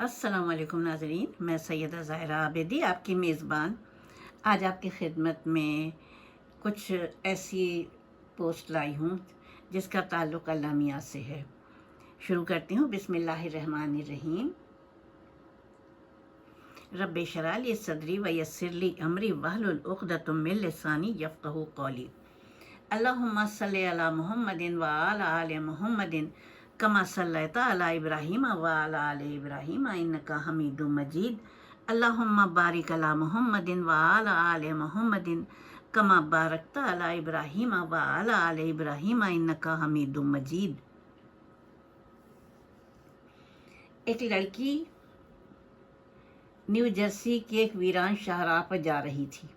السلام علیکم ناظرین، میں سیدہ ظاہرہ عابدی، آپ کی میزبان۔ آج آپ کی خدمت میں کچھ ایسی پوسٹ لائی ہوں جس کا تعلق اللہ میاں سے ہے۔ شروع کرتی ہوں۔ بسم اللہ الرحمن الرحیم۔ رب شرالی صدری و یسرلی امری وحل العقدۃ من لسانی یفقہ قولی۔ اللہم صلی علی محمد و آل محمد کما صلی علی ابراہیم و علی ابراہیم، انکا حمید مجید. اللہم بارک علی محمد و علی محمد، کما بارکت علی ابراہیم و علی ابراہیم، انکا حمید مجید. ایک لڑکی نیو جرسی کے ایک ویران شاہراہ پر جا رہی تھی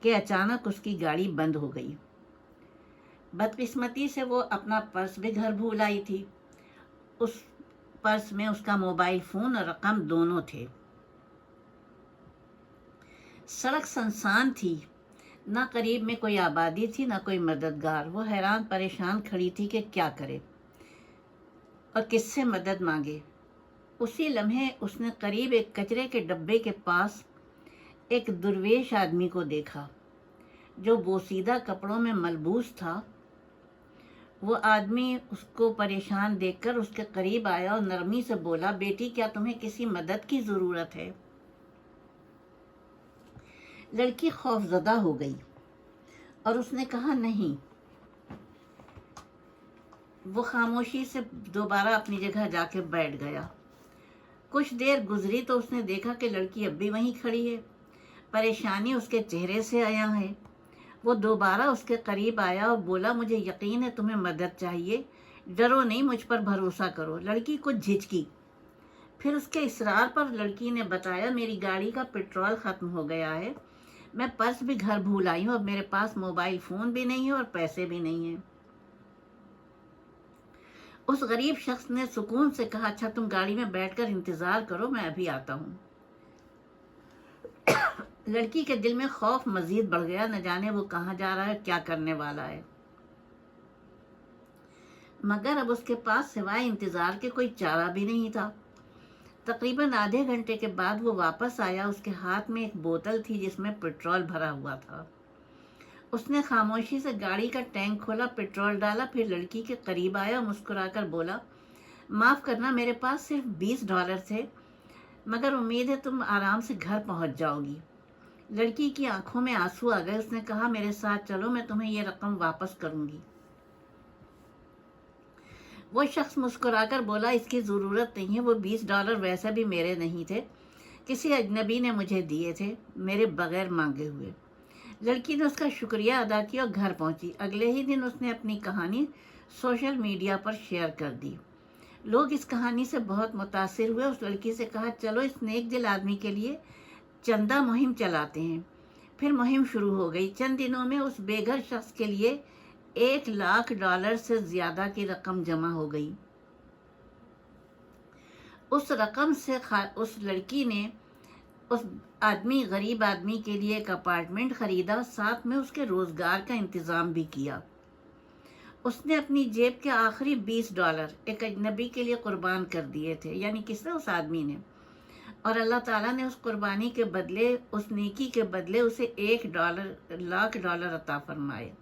کہ اچانک اس کی گاڑی بند ہو گئی۔ بدقسمتی سے وہ اپنا پرس بھی گھر بھول آئی تھی۔ اس پرس میں اس کا موبائل فون اور رقم دونوں تھے۔ سڑک سنسان تھی۔ نہ قریب میں کوئی آبادی تھی، نہ کوئی مددگار۔ وہ حیران پریشان کھڑی تھی کہ کیا کرے اور کس سے مدد مانگے۔ اسی لمحے اس نے قریب ایک کچرے کے ڈبے کے پاس ایک درویش آدمی کو دیکھا جو بوسیدہ کپڑوں میں ملبوس تھا۔ وہ آدمی اس کو پریشان دیکھ کر اس کے قریب آیا اور نرمی سے بولا، بیٹی، کیا تمہیں کسی مدد کی ضرورت ہے؟ لڑکی خوف زدہ ہو گئی اور اس نے کہا، نہیں۔ وہ خاموشی سے دوبارہ اپنی جگہ جا کے بیٹھ گیا۔ کچھ دیر گزری تو اس نے دیکھا کہ لڑکی اب بھی وہیں کھڑی ہے۔ پریشانی اس کے چہرے سے آیا ہے۔ وہ دوبارہ اس کے قریب آیا اور بولا، مجھے یقین ہے تمہیں مدد چاہیے، ڈرو نہیں، مجھ پر بھروسہ کرو۔ لڑکی کچھ جھجکی۔ پھر اس کے اصرار پر لڑکی نے بتایا، میری گاڑی کا پٹرول ختم ہو گیا ہے۔ میں پرس بھی گھر بھول آئی ہوں، اب میرے پاس موبائل فون بھی نہیں ہے اور پیسے بھی نہیں ہیں۔ اس غریب شخص نے سکون سے کہا اچھا تم گاڑی میں بیٹھ کر انتظار کرو، میں ابھی آتا ہوں۔ لڑکی کے دل میں خوف مزید بڑھ گیا، نہ جانے وہ کہاں جا رہا ہے، کیا کرنے والا ہے۔ مگر اب اس کے پاس سوائے انتظار کے کوئی چارہ بھی نہیں تھا۔ تقریباً آدھے گھنٹے کے بعد وہ واپس آیا۔ اس کے ہاتھ میں ایک بوتل تھی جس میں پٹرول بھرا ہوا تھا۔ اس نے خاموشی سے گاڑی کا ٹینک کھولا پٹرول ڈالا، پھر لڑکی کے قریب آیا، مسکرا کر بولا، معاف کرنا، میرے پاس صرف بیس ڈالر تھے مگر امید ہے تم آرام سے گھر پہنچ جاؤ گی۔ لڑکی کی آنکھوں میں آنسو آ گئے، اس نے کہا، میرے ساتھ چلو، میں تمہیں یہ رقم واپس کروں گی۔ وہ شخص مسکرا کر بولا، اس کی ضرورت نہیں ہے وہ بیس ڈالر ویسے بھی میرے نہیں تھے۔ کسی اجنبی نے مجھے دیے تھے، میرے بغیر مانگے ہوئے۔ لڑکی نے اس کا شکریہ ادا کیا اور گھر پہنچی۔ اگلے ہی دن اس نے اپنی کہانی سوشل میڈیا پر شیئر کر دی۔ لوگ اس کہانی سے بہت متاثر ہوئے۔ اس لڑکی سے کہا، چلو، اس نیک دل آدمی کے لیے چندہ مہم چلاتے ہیں۔ پھر مہم شروع ہو گئی۔ چند دنوں میں اس بے گھر شخص کے لیے ایک لاکھ ڈالر سے زیادہ کی رقم جمع ہو گئی۔ اس رقم سے اس لڑکی نے اس آدمی، غریب آدمی کے لیے ایک اپارٹمنٹ خریدا۔ ساتھ میں اس کے روزگار کا انتظام بھی کیا۔ اس نے اپنی جیب کے آخری بیس ڈالر ایک اجنبی کے لیے قربان کر دیے تھے۔ یعنی کس نے اس آدمی نے؟ اور اللہ تعالیٰ نے اس قربانی کے بدلے، اس نیکی کے بدلے اسے ایک ڈالر، لاکھ ڈالر عطا فرمائے۔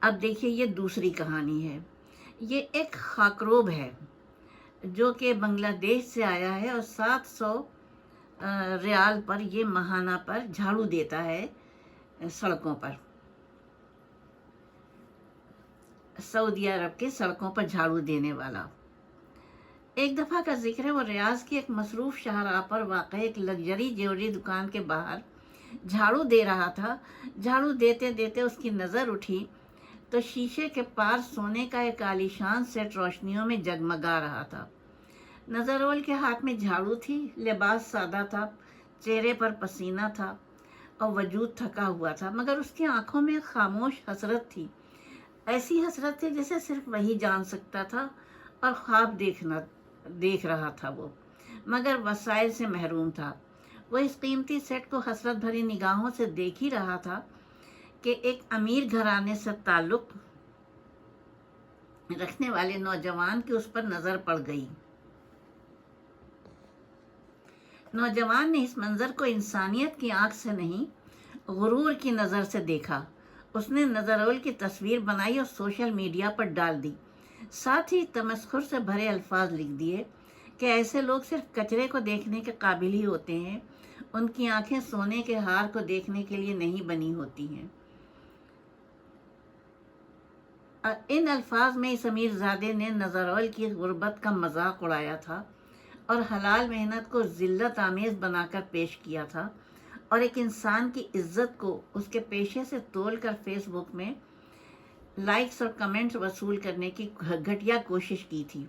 اب دیکھیے یہ دوسری کہانی ہے۔ یہ ایک خاکروب ہے جو کہ بنگلہ دیش سے آیا ہے اور سات سو ریال پر، یہ ماہانہ پر جھاڑو دیتا ہے سڑکوں پر۔ سعودی عرب کے سڑکوں پر جھاڑو دینے والا۔ ایک دفعہ کا ذکر ہے، وہ ریاض کی ایک مصروف شاہراہ پر واقع ایک لگژری جیوری دکان کے باہر جھاڑو دے رہا تھا۔ جھاڑو دیتے دیتے اس کی نظر اٹھی تو شیشے کے پار سونے کا ایک عالیشان سیٹ روشنیوں میں جگمگا رہا تھا۔ نظر اول کے ہاتھ میں جھاڑو تھی، لباس سادہ تھا، چہرے پر پسینہ تھا اور وجود تھکا ہوا تھا، مگر اس کی آنکھوں میں خاموش حسرت تھی۔ ایسی حسرت تھی جسے صرف وہی جان سکتا تھا اور خواب دیکھنا دیکھ رہا تھا وہ۔ مگر وسائل سے محروم تھا۔ وہ اس قیمتی سیٹ کو حسرت بھری نگاہوں سے دیکھ ہی رہا تھا کہ ایک امیر گھرانے سے تعلق رکھنے والے نوجوان کی اس پر نظر پڑ گئی۔ نوجوان نے اس منظر کو انسانیت کی آنکھ سے نہیں، غرور کی نظر سے دیکھا۔ اس نے نظرول کی تصویر بنائی اور سوشل میڈیا پر ڈال دی۔ ساتھ ہی تمسخر سے بھرے الفاظ لکھ دیے کہ ایسے لوگ صرف کچرے کو دیکھنے کے قابل ہی ہوتے ہیں۔ ان کی آنکھیں سونے کے ہار کو دیکھنے کے لیے نہیں بنی ہوتی ہیں۔ ان الفاظ میں اس امیر زادے نے نظرول کی غربت کا مذاق اڑایا تھا اور حلال محنت کو ذلت آمیز بنا کر پیش کیا تھا اور ایک انسان کی عزت کو اس کے پیشے سے تول کر فیس بک میں لائکس اور کمنٹس وصول کرنے کی گھٹیا کوشش کی تھی۔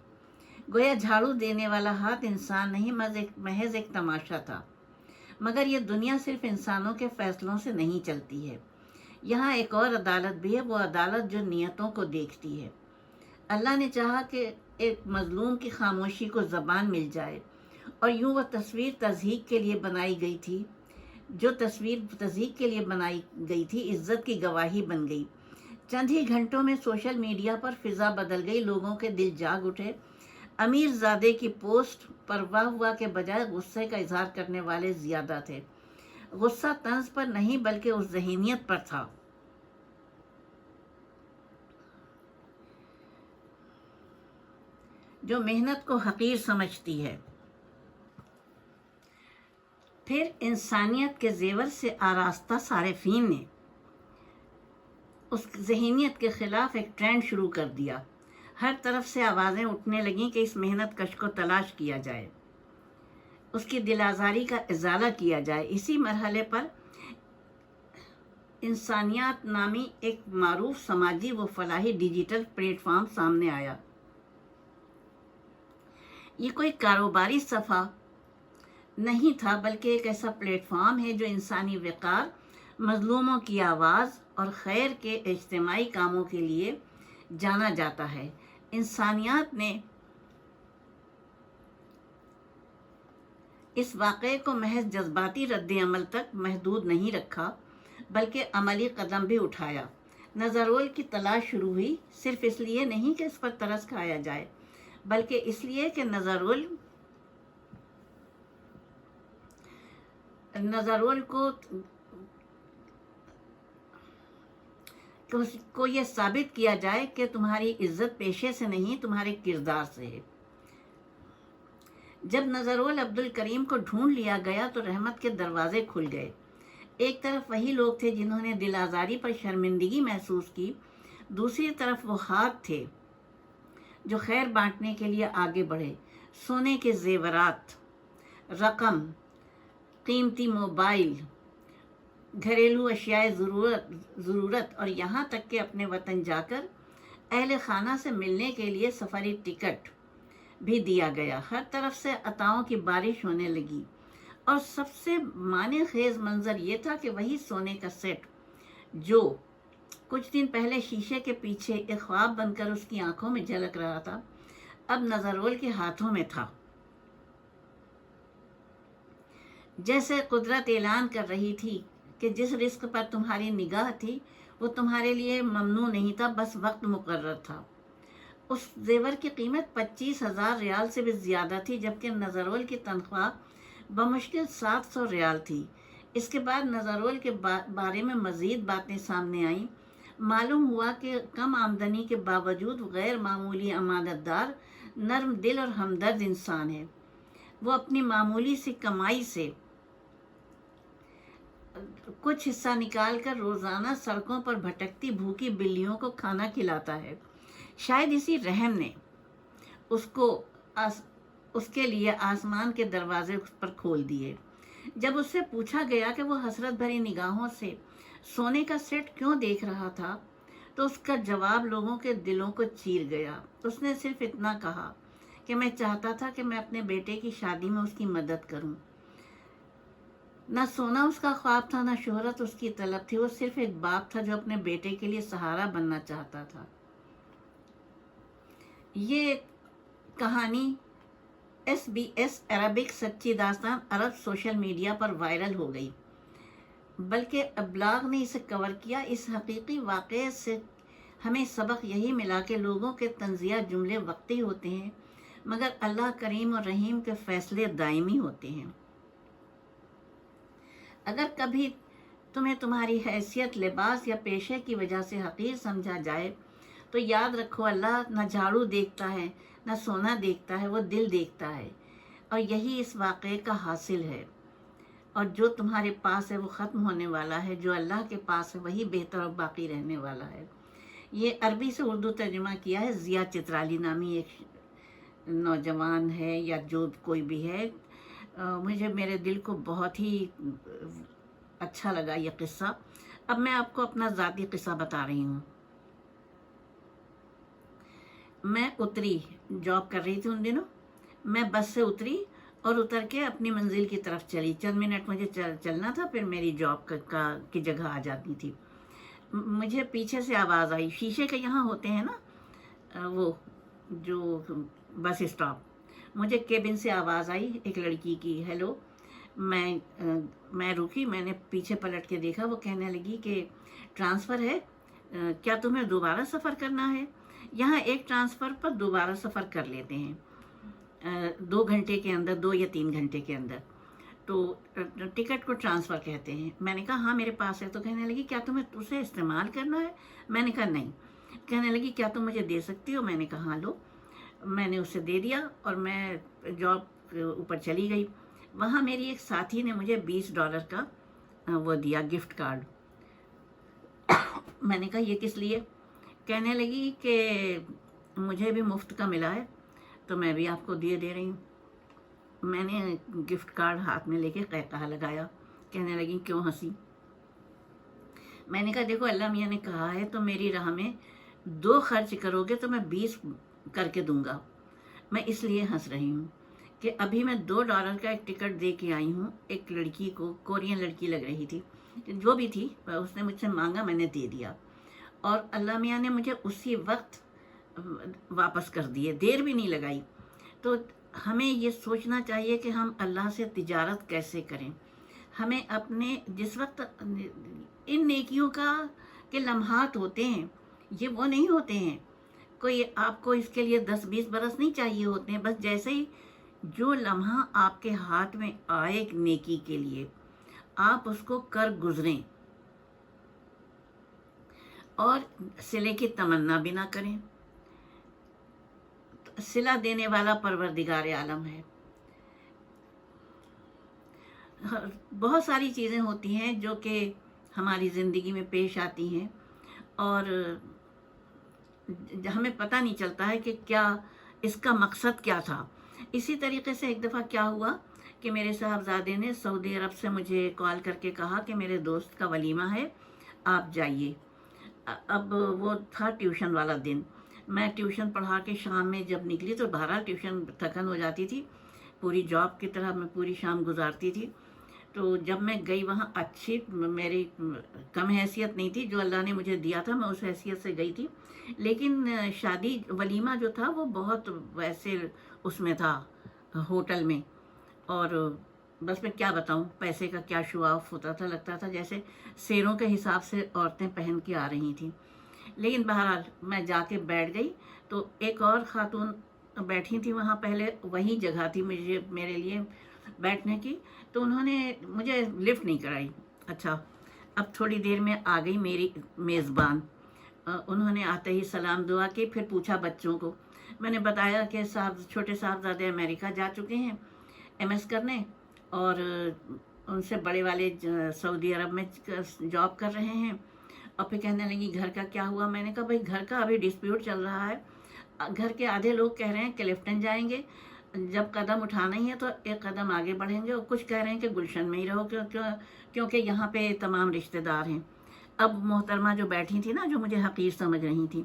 گویا جھاڑو دینے والا ہاتھ انسان نہیں، محض ایک تماشا تھا۔ مگر یہ دنیا صرف انسانوں کے فیصلوں سے نہیں چلتی ہے۔ یہاں ایک اور عدالت بھی ہے، وہ عدالت جو نیتوں کو دیکھتی ہے۔ اللہ نے چاہا کہ ایک مظلوم کی خاموشی کو زبان مل جائے۔ اور یوں وہ تصویر تزہیق کے لیے بنائی گئی تھی، جو تصویر تزہیق کے لیے بنائی گئی تھی، عزت کی گواہی بن گئی۔ چند ہی گھنٹوں میں سوشل میڈیا پر فضا بدل گئی، لوگوں کے دل جاگ اٹھے۔ امیر زادے کی پوسٹ پر واہ ہوا کے بجائے غصے کا اظہار کرنے والے زیادہ تھے۔ غصہ طنز پر نہیں، بلکہ اس ذہنیت پر تھا۔ جو محنت کو حقیر سمجھتی ہے۔ پھر انسانیت کے زیور سے آراستہ صارفین نے اس ذہنیت کے خلاف ایک ٹرینڈ شروع کر دیا۔ ہر طرف سے آوازیں اٹھنے لگیں کہ اس محنت کش کو تلاش کیا جائے۔ اس کی دل آزاری کا ازالہ کیا جائے۔ اسی مرحلے پر انسانیات نامی ایک معروف سماجی و فلاحی ڈیجیٹل پلیٹ فارم سامنے آیا۔ یہ کوئی کاروباری صفحہ نہیں تھا، بلکہ ایک ایسا پلیٹ فارم ہے جو انسانی وقار مظلوموں کی آواز اور خیر کے اجتماعی کاموں کے لیے جانا جاتا ہے۔ انسانیات نے اس واقعے کو محض جذباتی رد عمل تک محدود نہیں رکھا، بلکہ عملی قدم بھی اٹھایا۔ نظرول کی تلاش شروع ہوئی، صرف اس لیے نہیں کہ اس پر ترس کھایا جائے، بلکہ اس لیے کہ نظرول نظرول کو کو یہ ثابت کیا جائے کہ تمہاری عزت پیشے سے نہیں، تمہارے کردار سے ہے۔ جب نظرول عبد الکریم کو ڈھونڈ لیا گیا تو رحمت کے دروازے کھل گئے۔ ایک طرف وہی لوگ تھے جنہوں نے دل آزاری پر شرمندگی محسوس کی، دوسری طرف وہ ہاتھ تھے جو خیر بانٹنے کے لیے آگے بڑھے۔ سونے کے زیورات، رقم، قیمتی موبائل گھریلو اشیاء ضرورت ضرورت اور یہاں تک کہ اپنے وطن جا کر اہل خانہ سے ملنے کے لیے سفری ٹکٹ بھی دیا گیا۔ ہر طرف سے عطاؤں کی بارش ہونے لگی اور سب سے معنی خیز منظر یہ تھا کہ وہی سونے کا سیٹ جو کچھ دن پہلے شیشے کے پیچھے ایک خواب بن کر اس کی آنکھوں میں جھلک رہا تھا، اب نظرول کے ہاتھوں میں تھا۔ جیسے قدرت اعلان کر رہی تھی کہ جس رزق پر تمہاری نگاہ تھی، وہ تمہارے لیے ممنوع نہیں تھا، بس وقت مقرر تھا۔ اس زیور کی قیمت پچیس ہزار ریال سے بھی زیادہ تھی، جبکہ نظرول کی تنخواہ بمشکل سات سو ریال تھی۔ اس کے بعد نظرول کے بارے میں مزید باتیں سامنے آئیں۔ معلوم ہوا کہ کم آمدنی کے باوجود غیر معمولی امانت دار نرم دل اور ہمدرد انسان ہے۔ وہ اپنی معمولی سی کمائی سے کچھ حصہ نکال کر روزانہ سڑکوں پر بھٹکتی بھوکی بلیوں کو کھانا کھلاتا ہے۔ شاید اسی رحم نے اس کو آس اس کے لیے آسمان کے دروازے اس پر کھول دیے۔ جب اس سے پوچھا گیا کہ وہ حسرت بھری نگاہوں سے سونے کا سیٹ کیوں دیکھ رہا تھا، تو اس کا جواب لوگوں کے دلوں کو چیر گیا۔ اس نے صرف اتنا کہا کہ میں چاہتا تھا کہ میں اپنے بیٹے کی شادی میں اس کی مدد کروں۔ نہ سونا اس کا خواب تھا، نہ شہرت اس کی طلب تھی، وہ صرف ایک باپ تھا جو اپنے بیٹے کے لیے سہارا بننا چاہتا تھا۔ یہ کہانی ایس بی ایس عربک سچی داستان عرب سوشل میڈیا پر وائرل ہو گئی۔ بلکہ ابلاغ نے اسے کور کیا۔ اس حقیقی واقعے سے ہمیں سبق یہی ملا کہ لوگوں کے تنزیہ جملے وقتی ہوتے ہیں، مگر اللہ کریم اور رحیم کے فیصلے دائمی ہوتے ہیں۔ اگر کبھی تمہیں تمہاری حیثیت لباس یا پیشے کی وجہ سے حقیر سمجھا جائے، تو یاد رکھو، اللہ نہ جھاڑو دیکھتا ہے، نہ سونا دیکھتا ہے، وہ دل دیکھتا ہے۔ اور یہی اس واقعے کا حاصل ہے۔ اور جو تمہارے پاس ہے، وہ ختم ہونے والا ہے۔ جو اللہ کے پاس ہے، وہی بہتر اور باقی رہنے والا ہے۔ یہ عربی سے اردو ترجمہ کیا ہے ضیا چترالی نامی ایک نوجوان ہے یا جو کوئی بھی ہے۔ مجھے میرے دل کو بہت ہی اچھا لگا یہ قصہ۔ اب میں آپ کو اپنا ذاتی قصہ بتا رہی ہوں۔ میں اتری جاب کر رہی تھی ان دنوں۔ میں بس سے اتری اور اتر کے اپنی منزل کی طرف چلی۔ چند منٹ مجھے چلنا تھا، پھر میری جاب کا کی جگہ آ جاتی تھی۔ مجھے پیچھے سے آواز آئی۔ شیشے کے یہاں ہوتے ہیں نا وہ جو بس اسٹاپ۔ مجھے کیبن سے آواز آئی، ایک لڑکی کی، ہیلو، میں میں رکی، میں نے پیچھے پلٹ کے دیکھا، وہ کہنے لگی کہ ٹرانسفر ہے، کیا تمہیں دوبارہ سفر کرنا ہے؟ یہاں ایک ٹرانسفر پر دوبارہ سفر کر لیتے ہیں، دو گھنٹے کے اندر، دو یا تین گھنٹے کے اندر۔ تو، ٹکٹ کو ٹرانسفر کہتے ہیں۔ میں نے کہا ہاں میرے پاس ہے۔ تو کہنے لگی، کیا تمہیں اسے استعمال کرنا ہے؟ میں نے کہا، نہیں۔ کہنے لگی، کیا تم مجھے دے سکتی ہو؟ میں نے کہا ہاں لو۔ میں نے اسے دے دیا اور میں جاب کے اوپر چلی گئی۔ وہاں میری ایک ساتھی نے مجھے بیس ڈالر کا وہ دیا گفٹ کارڈ۔ میں نے کہا، یہ کس لیے؟ کہنے لگی کہ مجھے بھی مفت کا ملا ہے، تو میں بھی آپ کو دیے دے رہی ہوں۔ میں نے گفٹ کارڈ ہاتھ میں لے کے کہا لگایا۔ کہنے لگی، کیوں ہنسی؟ میں نے کہا، دیکھو، اللہ میاں نے کہا ہے تو میری راہ میں دو خرچ کرو گے تو میں بیس کر کے دوں گا۔ میں اس لیے ہنس رہی ہوں کہ ابھی میں دو ڈالر کا ایک ٹکٹ دے کے آئی ہوں۔ ایک لڑکی کو، کورین لڑکی لگ رہی تھی۔ جو بھی تھی، اس نے مجھ سے مانگا، میں نے دے دیا۔ اور اللہ میاں نے مجھے اسی وقت واپس کر دیے۔ دیر بھی نہیں لگائی۔ تو ہمیں یہ سوچنا چاہیے کہ ہم اللہ سے تجارت کیسے کریں۔ ہمیں اپنے جس وقت ان نیکیوں کا کہ لمحات ہوتے ہیں، یہ وہ نہیں ہوتے ہیں۔ کوئی آپ کو اس کے لیے دس بیس برس نہیں چاہیے ہوتے ہیں، بس جیسے ہی جو لمحہ آپ کے ہاتھ میں آئے نیکی کے لیے، آپ اس کو کر گزریں۔ اور سلے کی تمنا بھی نہ کریں۔ سلا دینے والا پروردگار عالم ہے۔ بہت ساری چیزیں ہوتی ہیں جو کہ ہماری زندگی میں پیش آتی ہیں۔ اور ہمیں پتہ نہیں چلتا ہے کہ کیا اس کا مقصد کیا تھا۔ اسی طریقے سے ایک دفعہ کیا ہوا کہ میرے صاحبزادے نے سعودی عرب سے مجھے کال کر کے کہا کہ میرے دوست کا ولیمہ ہے، آپ جائیے۔ اب وہ تھا ٹیوشن والا دن۔ میں ٹیوشن پڑھا کے شام میں جب نکلی تو بہرحال ٹیوشن تھکن ہو جاتی تھی۔ پوری جاب کی طرح میں پوری شام گزارتی تھی۔ تو جب میں گئی وہاں اچھی میری کم حیثیت نہیں تھی، جو اللہ نے مجھے دیا تھا، میں اس حیثیت سے گئی تھی۔ لیکن شادی ولیمہ جو تھا، وہ بہت ویسے اس میں تھا، ہوٹل میں۔ اور بس میں کیا بتاؤں، پیسے کا کیا شو آف ہوتا تھا، لگتا تھا جیسے سیروں کے حساب سے عورتیں پہن کے آ رہی تھیں۔ لیکن بہرحال میں جا کے بیٹھ گئی۔ تو ایک اور خاتون بیٹھی تھی وہاں، پہلے وہی جگہ تھی مجھے، میرے لیے بیٹھنے کی، تو انہوں نے مجھے لفٹ نہیں کرائی۔ اچھا اب تھوڑی دیر میں آ گئی میری میزبان۔ انہوں نے آتے ہی سلام دعا کی، پھر پوچھا بچوں کو۔ میں نے بتایا کہ صاحب، چھوٹے صاحبزادے امریکہ جا چکے ہیں ایم ایس کرنے، اور ان سے بڑے والے سعودی عرب میں جاب کر رہے ہیں۔ اور پھر کہنے لگی، گھر کا کیا ہوا؟ میں نے کہا، بھائی، گھر کا ابھی ڈسپیوٹ چل رہا ہے۔ گھر کے آدھے لوگ کہہ رہے ہیں کہ لیفٹن جائیں گے۔ جب قدم اٹھانا ہی ہے تو ایک قدم آگے بڑھیں گے اور کچھ کہہ رہے ہیں کہ گلشن میں ہی رہو کیونکہ یہاں پہ تمام رشتہ دار ہیں۔ اب محترمہ جو بیٹھی تھی نا، جو مجھے حقیر سمجھ رہی تھیں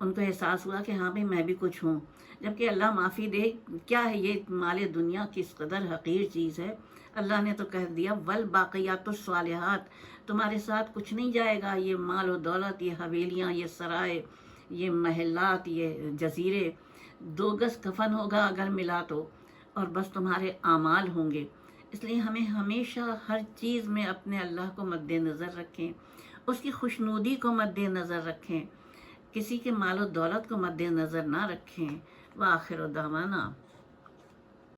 ان کو احساس ہوا کہ ہاں بھائی میں بھی کچھ ہوں۔ جبکہ اللہ معافی دے، کیا ہے یہ مال دنیا کس قدر حقیر چیز ہے؟ اللہ نے تو کہہ دیا ول باقیات الصالحات، تمہارے ساتھ کچھ نہیں جائے گا۔ یہ مال و دولت، یہ حویلیاں، یہ سرائے، یہ محلات، یہ جزیرے۔ دو گز کفن ہوگا اگر ملا تو، اور بس تمہارے اعمال ہوں گے۔ اس لیے ہمیں ہمیشہ ہر چیز میں اپنے اللہ کو مد نظر رکھیں، اس کی خوشنودی کو مد نظر رکھیں، کسی کے مال و دولت کو مد نظر نہ رکھیں۔ وآخر دعوانا۔